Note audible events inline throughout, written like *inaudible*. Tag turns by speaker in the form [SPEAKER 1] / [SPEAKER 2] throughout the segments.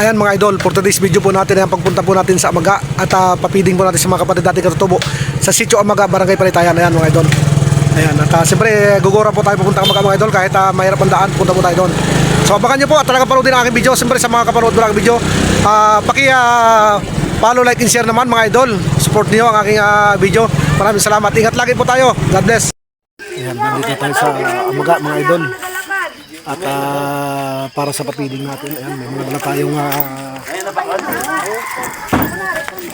[SPEAKER 1] Ayan mga idol, for today's video po natin ayan pagpunta po natin sa Amaga at ah, papiding po natin sa mga kapatid natin katutubo sa sitio Amaga, Barangay Palitayan. Ayan mga idol. Ayan, at uh, siyempre gugura po tayo pupunta Amaga mga idol kahit ah, mahirap ang daan, punta po tayo doon. So abangan nyo po at talaga panoodin ang aking video. Siyempre sa mga kapanood mo ng video, ah, paki ah, follow, like, and share naman mga idol. Support niyo ang aking ah, video. Maraming salamat. Ingat lagi po tayo. God bless. Ayan, nandito tayo sa Amaga mga idol. At ah, para sa papiding natin, ayan, may mga dala tayong ah,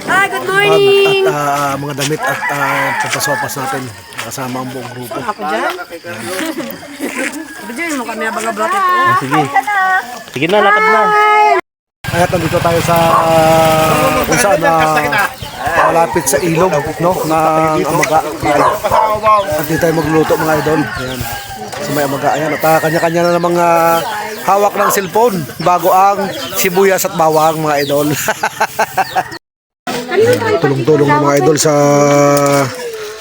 [SPEAKER 2] Hi, good morning!
[SPEAKER 1] at ah, mga damit at uh, papasopas natin kasama ang buong grupo.
[SPEAKER 2] Ako dyan? Bidyan mo kami abang abrotet ko.
[SPEAKER 3] Sige. Sige na, lakad na.
[SPEAKER 1] At nandito tayo sa kung saan na malapit sa ilog no ng amaga. At dito tayo magluluto mga idol. Ayan. Sa may amaga. Ayan. At ah, kanya-kanya na namang ah, hawak ng cellphone bago ang sibuyas at bawang mga idol. *laughs* Tulong-tulong ng mga idol sa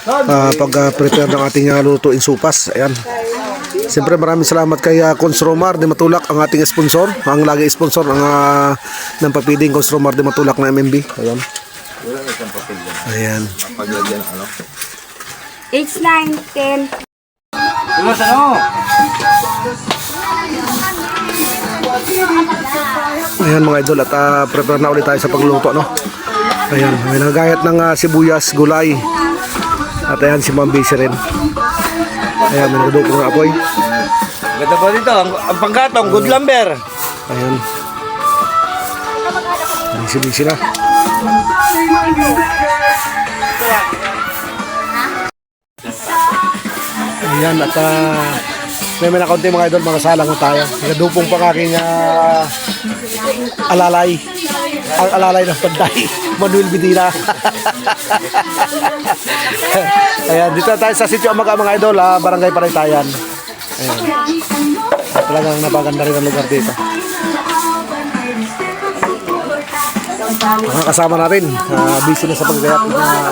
[SPEAKER 1] ah, pag-prepare ng ating uh, lutuin supas. Ayan. Siyempre maraming salamat kay uh, Consromar de Matulak, ang ating sponsor. Ang lagi sponsor ng, uh, ng papiding Consromar de Matulak na MMB. Ayan. Ayan.
[SPEAKER 2] 8, 9, 10.
[SPEAKER 1] Ayan mga idol at uh, prepare na ulit tayo sa pagluto no. Ayan, may nagagayat ng uh, sibuyas, gulay. At ayan si Ma'am Bisi rin. Ayan, may nagdupo ng apoy.
[SPEAKER 3] Ganda po dito, ang, ang panggatong, good lumber.
[SPEAKER 1] Ayan. Bisi-bisi na. Ayan at uh, may may nakaunti mga idol, mga salang tayo. Nagdupong pa aking ah, alalay. Ang alalay ng panday. *laughs* Manuel Bidina. *laughs* Ayan, dito tayo sa sitio Amaga mga idol, ah, barangay Paraytayan. Ayan. Talagang napaganda rin ang lugar dito. Mga kasama natin, uh, busy na sa paggayat ng ah,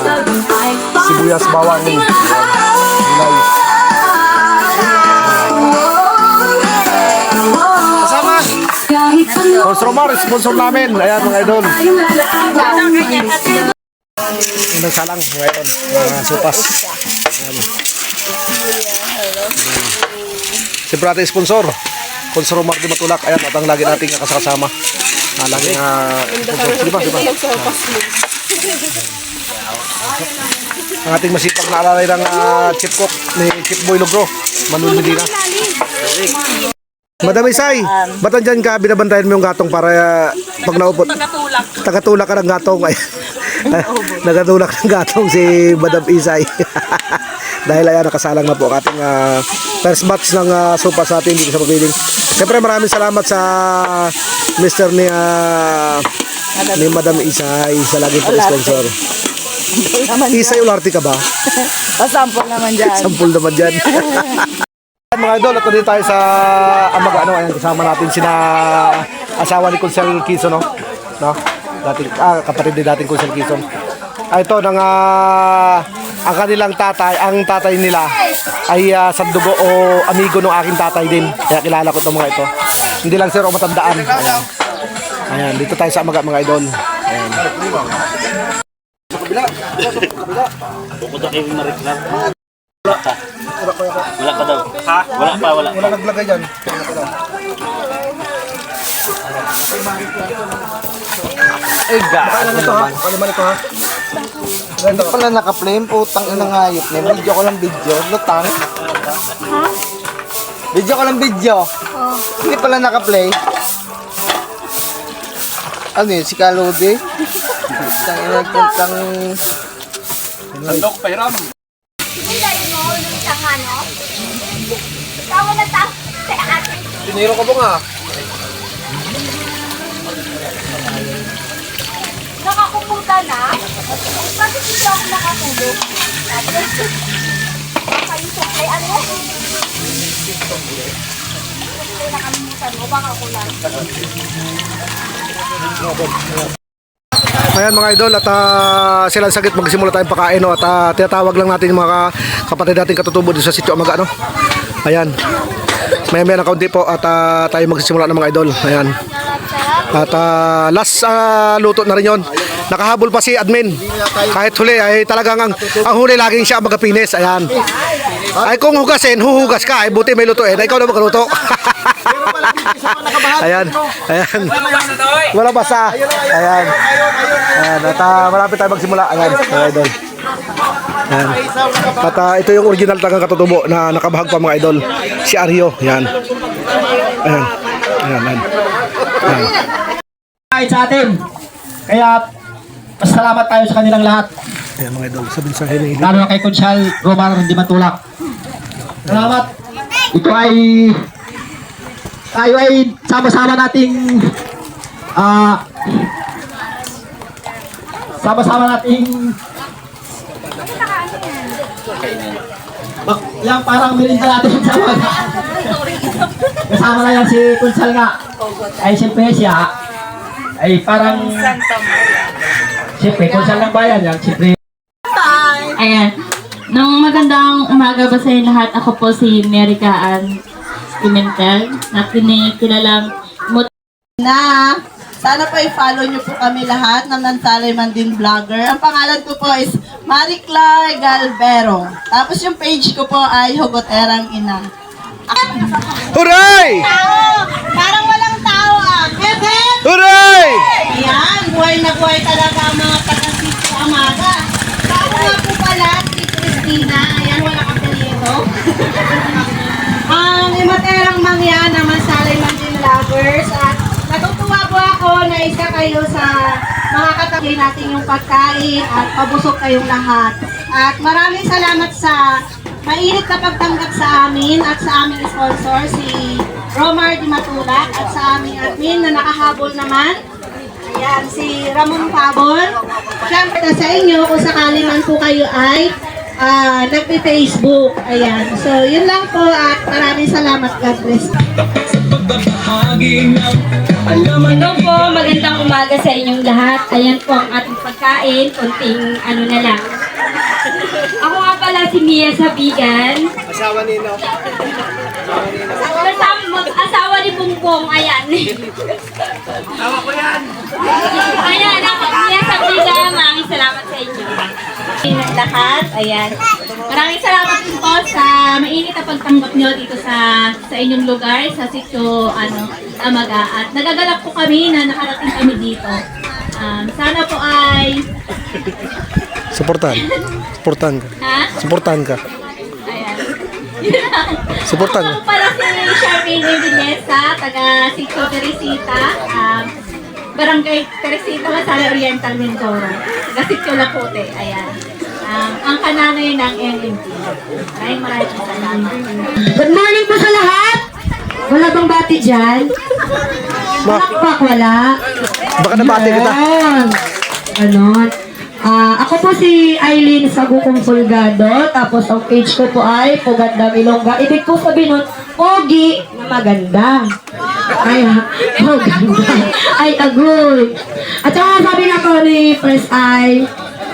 [SPEAKER 1] sibuyas, bawang, ayan, Consromar, sponsor namin. Ayan mga idol. Unang salang ngayon, mga supas. Ayan. Siyempre natin sponsor. Consromar di Matulak. Ayan, at ang lagi nating kasama. Ah, lagi nga sponsor. Di ba? Di ba? Ang ating masipag na alalay ng ah, Chief Cook ni Chief Boy Logro, Manuel Medina. Madam Isay, ba't andyan ka binabantayan mo yung gatong para ah, pag naupot? Tagatulak. Tagatulak ka ng gatong. Ay, *laughs* Nagatulak ng gatong si Madam Isay. *laughs* Dahil ayan, nakasalang na po ang ating ah, first batch ng uh, sopa sa atin dito sa papiling. Siyempre maraming salamat sa Mr. ni, ah, ni Madam Isay sa lagi po sponsor. Isay Ularte ka ba? *laughs*
[SPEAKER 4] Pasampol naman dyan.
[SPEAKER 1] Sampul naman dyan. Mga idol, ito din tayo sa Amaga, ano, ayan, kasama natin sina asawa ni Kunsel Quezon, no? no? Dating, ah, kapatid ni dating Kunsel Quezon. Ah, ito, nang, ah, ang kanilang tatay, ang tatay nila ay uh, sa dugo o amigo ng aking tatay din. Kaya kilala ko itong mga ito. Hindi lang sir o matandaan. Ayan. Ayan, dito tayo sa Amaga, mga idol. Ayan.
[SPEAKER 3] Bukod na kayo mariklar. Wala ka. Wala ka daw. Ha? Wala pa, wala pa.
[SPEAKER 1] naglagay dyan.
[SPEAKER 3] Ay, gaano
[SPEAKER 1] Ano to ha? Ano naman ito ha?
[SPEAKER 4] Hindi pala naka-flame, putang ina ngayop na. Video ko lang video. Lutang. Video ko lang video. Hindi pala naka-play. Ano yun, si Kalode? *laughs* Tang ina, tang...
[SPEAKER 3] Sandok, pahiram.
[SPEAKER 1] Tiniro ka po nga.
[SPEAKER 2] Nakakuputa na? Bakit hindi ako nakatulog? Kayo supply ano? Nakalimutan mo, baka kulang.
[SPEAKER 1] Ayan mga idol at uh, sila sagit magsimula tayong pakain no, at ah, tinatawag lang natin yung mga kapatid natin katutubo dito sa sitio Amaga no. Ayan. Maya maya ng kaunti po at ah, tayo magsisimula ng mga idol. Ayan. At ah, last ah, luto na rin yon. Nakahabol pa si admin. Kahit huli ay talagang ang, ang huli laging siya magapinis. Ayan. Ay kung hugasin, huhugas ka. Ay buti may lutuin. Ay ikaw na magluto. *laughs* Ayan. Ayan. Wala basa. Ayan. Ayan. At ah, malapit tayo magsimula. Ayan. Mga idol. Ayan. At ah, ito yung original tagang katutubo na nakabahag pa mga idol. Si Aryo. Ayan. Ayan. Ayan. Ayan. Ayan.
[SPEAKER 5] sa atin. Kaya, pasalamat tayo sa kanilang lahat.
[SPEAKER 1] Ayan mga idol. Sabi sa hinihiling.
[SPEAKER 5] Lalo na kay Conchal Romar Di Matulak. Salamat. Ito ay tayo ay sama-sama nating ah sama-sama nating Bak, yan parang mirinda natin sa mga Kasama na yan si Kunsal nga. Ay siyempre siya ay parang Siyempre, Kunsal ng bayan yan. Siyempre,
[SPEAKER 6] Ayan. Nung magandang umaga ba sa lahat, ako po si Merica Ann Pimentel, na kinikilalang mut
[SPEAKER 7] na sana po i-follow nyo po kami lahat ng Nansalay Mandin Vlogger. Ang pangalan ko po is Marie Clar Galvero. Tapos yung page ko po ay Hogoterang Ina.
[SPEAKER 1] Hooray!
[SPEAKER 7] Tao! Parang walang tao ah! Kevin!
[SPEAKER 1] Hooray!
[SPEAKER 7] Ayan, buhay na buhay talaga ang mga taga-sito amaga. Tao nga po pala, si Christina. Ayan, wala kapilito. Ang imaterang mangya na Mansalay Mandin Lovers at natutuwa po ako na isa kayo sa mga katabi natin yung pagkain at pabusok kayong lahat. At maraming salamat sa mainit na pagtanggap sa amin at sa aming sponsor si Romar Di Matulak at sa aming admin na nakahabol naman Ayan, si Ramon Pabon. Siyempre sa inyo, kung sakali man po kayo ay ah, nagpe-Facebook. Ayan. So, yun lang po at maraming salamat. God bless.
[SPEAKER 6] Hello po, magandang umaga sa inyong lahat. Ayan po ang ating pagkain, konting ano na lang. Ako nga pala si Mia Sabigan. Asawa ni no. Kasama, asawa ni Bumbong, ayan. Asawa ko yan. Ayan, ako Mia Sabigan. Maraming salamat sa inyo. Lahat, ayan. Maraming salamat din po sa mainit na pagtanggap nyo dito sa sa inyong lugar, sa sitio ano, Amaga. At nagagalak po kami na nakarating kami dito. Um, sana po ay
[SPEAKER 1] Suportahan. Suportahan ka.
[SPEAKER 6] ha?
[SPEAKER 1] Suportahan ka.
[SPEAKER 6] Ayan.
[SPEAKER 1] Suportahan
[SPEAKER 6] Ako pala si Charmaine Evinesa, taga Sitio Teresita, um, Barangay Teresita, Masala Oriental, Mindoro. Taga Sitio Lapote, ayan. Um, ang kananoy ng MMP. Maraming maraming salamat.
[SPEAKER 2] Good morning po sa lahat! Wala bang bati dyan?
[SPEAKER 1] Ma,
[SPEAKER 2] Pak, wala.
[SPEAKER 1] baka nabati kita.
[SPEAKER 2] Yan. Ganon. Ah, ako po si Eileen Sagukong Fulgado, tapos ang page ko po ay Puganda Milongga. Ibig po sabihin nun, Pogi na maganda. Ay, ha? maganda. Ay, agoy. At saka sabi nga po ni First Eye,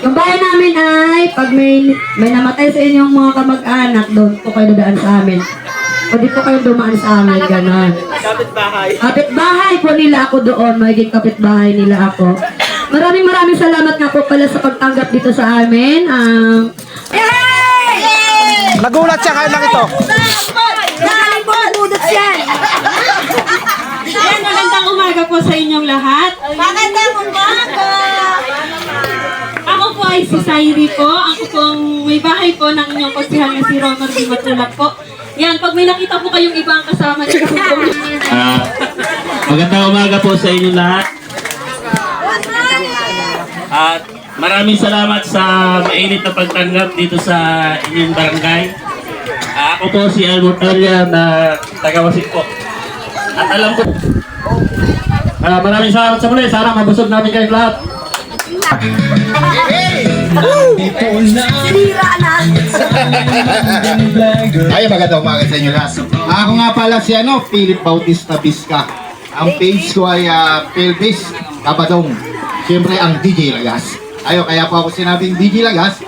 [SPEAKER 2] yung bayan namin ay, pag may, may namatay sa inyong mga kamag-anak, doon po kayo dadaan sa amin. O di po kayo dumaan sa amin, ganon. Kapitbahay. Kapitbahay po nila ako doon, magiging kapitbahay nila ako. Maraming maraming salamat nga po pala sa pagtanggap dito sa amin. Um,
[SPEAKER 1] Nagulat siya kaya lang ito.
[SPEAKER 2] Budot yan!
[SPEAKER 6] Ayan, magandang umaga po sa inyong lahat.
[SPEAKER 7] Magandang umaga!
[SPEAKER 6] Ako po ay si Sairi po. Ako pong may bahay po ng inyong konsihal na si Ronald Di Matulak po. Yan, pag may nakita po kayong ibang kasama *laughs* niyo po.
[SPEAKER 3] Ah, magandang umaga po sa inyo lahat. At maraming salamat sa mainit na pagtanggap dito sa inyong barangay. Ah, ako po si Albert Aria na taga-wasik po. At alam ko,
[SPEAKER 5] ah, maraming salamat sa muli. Sana mabusog namin kayong lahat.
[SPEAKER 8] Ay, magandang umaga sa inyo lahat. Ako nga pala si ano, Philip Bautista Vizca. Ang page ko ay uh, Pelvis Kabadong. Siyempre ang DJ Lagas. Ayo, kaya po ako sinabing DJ Lagas.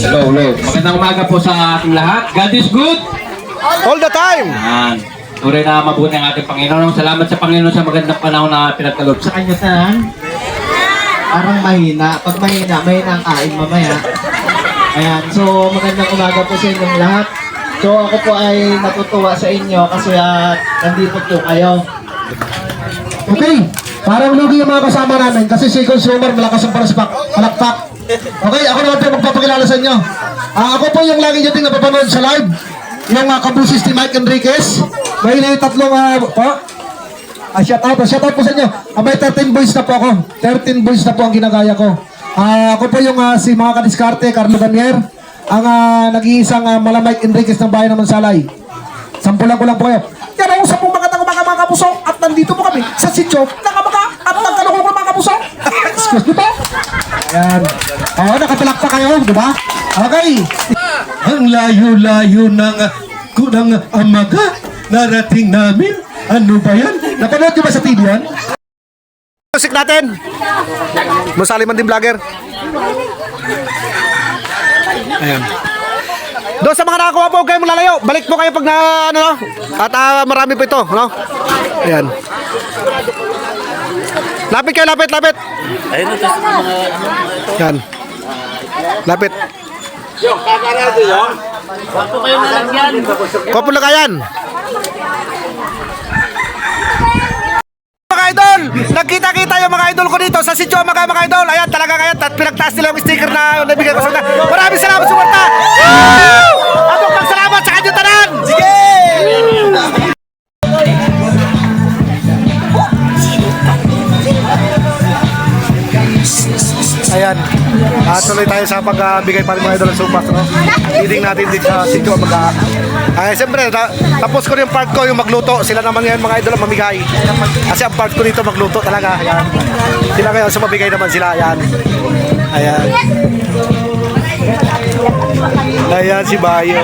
[SPEAKER 8] Hello, hello. Magandang umaga po sa ating lahat. God is good.
[SPEAKER 1] All the time.
[SPEAKER 3] Yan.
[SPEAKER 5] Tunay na mabuti ang ating Panginoon. Salamat sa Panginoon sa magandang panahon na pinagkaloob sa kanya saan?
[SPEAKER 4] Parang mahina. Pag mahina, mahina ang kain mamaya. Ayan, so magandang umaga po sa inyong lahat. So ako po ay natutuwa sa inyo kasi ah, nandito po kayo.
[SPEAKER 1] Okay, parang lugi yung mga kasama namin kasi si consumer malakas ang paraspak, palakpak. Okay, ako naman po magpapakilala sa inyo. Ah, ako po yung lagi nyo ting napapanood sa live. Yung uh, kabusis ni Mike Enriquez. May tatlong, uh, po. Ah, shout out, shout out po sa inyo. Ah, may 13 boys na po ako. 13 boys na po ang ginagaya ko. Ah, ako po yung ah, si mga kadiskarte, Carlo Danier. Ang ah, nag-iisang uh, mala Mike Enriquez ng bayan ng Mansalay. Sampulan ko lang po kayo. Yan ang usap magandang umaga mga kapuso. At nandito po kami sa sityo ng Amaga at nagkaloko ko mga kapuso. Excuse me po. Yan. Oo, nakapalak pa kayo, di ba? Okay. Ang layo-layo ng kunang Amaga narating namin. Ano ba yan? Napanood ba sa TV yan? Music natin. Musaliman din vlogger. Ayan. Doon sa mga nakakuha po, kayong lalayo. Balik po kayo pag na, ano, no? At ah, marami po ito, no? Ayan. Lapit kayo, lapit, lapit.
[SPEAKER 3] Ayun, ito sa mga ano,
[SPEAKER 1] Yan. Lapit.
[SPEAKER 3] Bago kayo nalagyan.
[SPEAKER 1] Kopo na kayan. Mga idol, nagkita-kita yung mga idol ko dito sa sityo mga mga idol. Ayan, talaga kaya pinagtaas nila yung sticker na nabigay ko sa kanila. Maraming salamat sa suporta. Abok Ah, tuloy tayo sa pagbigay pa rin mga idol ng supas, no? Feeding natin dito sa sityo mag Ay, siyempre, ta- tapos ko yung part ko, yung magluto. Sila naman ngayon mga idol mamigay. Kasi ang part ko dito magluto talaga. Ayan. Sila ngayon sa mabigay naman sila. Ayan. Ayan. Ayan si Bayo.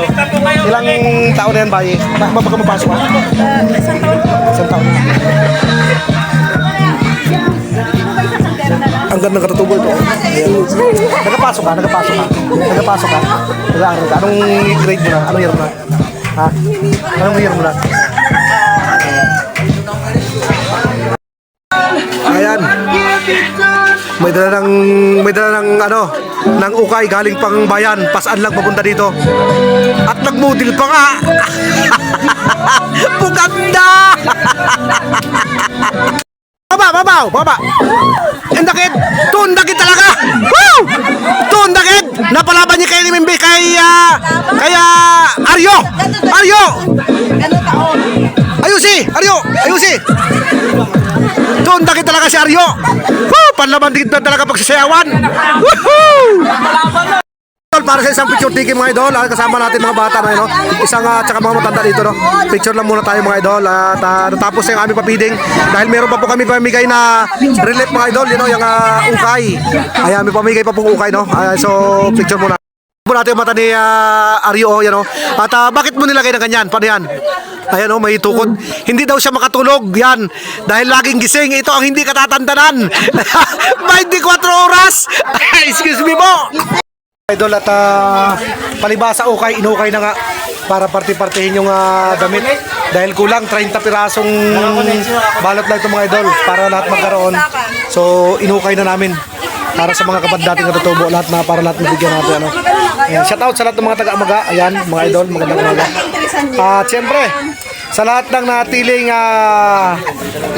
[SPEAKER 1] Ilang taon na yan, Bayo? Ba baka mapasok ka? Isang taon. Isang taon. Ang ganda ng katutubo ito. Ayan. Nagapasok ka, nagapasok ka. Nagapasok ka. Nag-aaral ka. Anong grade mo na? Anong year mo na? Ha? Anong year mo na? Ayan. May dala ng may dala ng ano, ng ukay galing pang bayan, pasaan lang papunta dito. At nagmodel pa nga. *laughs* *laughs* Buganda! Baba, baba, baba. Endakit, tundakit talaga. Woo! Tundakit. Napalaban niya kay Mimbi kay ah, kay ah, Aryo. Aryo. Ayusi, Aryo, ayusi. Tundakit talaga si Aryo. Woo! Panlaban dito talaga pagsasayawan. Woohoo! Para sa isang picture taking mga idol, ah, kasama natin mga bata na no? isang at saka mga matanda dito no. Picture lang muna tayo mga idol at uh, natapos na yung aming papiding dahil meron pa po kami pamigay na relief mga idol, you know, yung ah, ukay. Ayan, may pamigay pa pong ukay no. Ayan, so picture muna. Po natin yung mata ni ah, Aryo, yan o. At ah, bakit mo nilagay ng ganyan? Paano yan? Ayan o, may tukod. Hindi daw siya makatulog. Yan. Dahil laging gising. Ito ang hindi katatandanan. *laughs* 24 oras. *laughs* Excuse me po. Idol at ah, palibasa ukay, inukay na nga para parti-partihin yung ah, damit. Dahil kulang 30 pirasong balot lang ito mga idol para lahat magkaroon. So inukay na namin para sa mga kapad dating natutubo lahat na para lahat mabigyan natin ano. Ayan, shout out sa lahat ng mga taga-amaga ayan mga idol magandang umaga. At siyempre sa lahat ng natiling ah,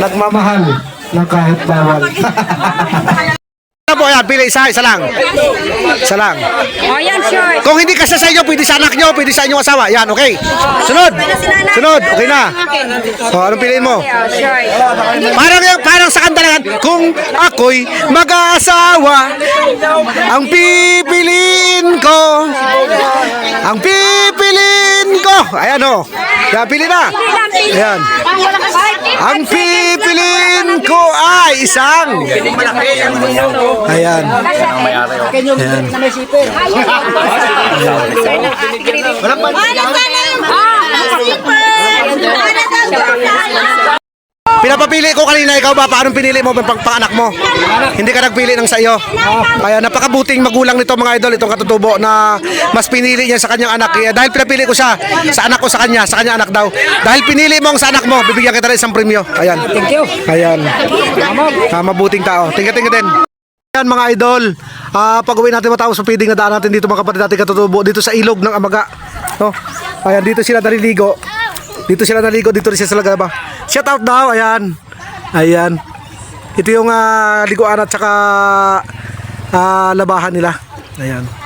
[SPEAKER 1] nagmamahal ng kahit bawal *laughs* yan? Pili isa, isa lang. Isa lang.
[SPEAKER 6] Oh, yan, short.
[SPEAKER 1] Kung hindi kasi sa inyo, pwede sa anak nyo, pwede sa inyong asawa. Yan, okay. Sunod. Sunod, okay na. O, anong piliin mo?
[SPEAKER 6] Short.
[SPEAKER 1] Parang, yung- parang sa kantalangan, kung ako'y mag-aasawa, ang pipiliin ko, ang pipiliin ko. Ayan o. Yan, pili na. Ayan. Ang pipiliin ko ay isang. Ayan. Ayan. Napapili ko kanina, ikaw ba? Paano pinili mo pang, pang anak mo? Hindi ka nagpili ng sa iyo. Kaya napakabuting magulang nito mga idol, itong katutubo na mas pinili niya sa kanyang anak. Kaya dahil pinapili ko siya sa anak ko sa kanya, sa kanya anak daw. Dahil pinili mo ang sa anak mo, bibigyan kita ng isang premyo. Ayan. Thank you. Ayan. Ah, mabuting tao. Tingka din. Ayan mga idol, ah pag uwi natin matapos sa feeding na daan natin dito mga kapatid natin katutubo dito sa ilog ng Amaga. No? Ayan, dito sila naliligo. Dito sila naligo, dito rin sila Lagaba. Shout out daw, ayan. Ayan. Ito yung ah, liguan at saka ah, labahan nila. Ayan.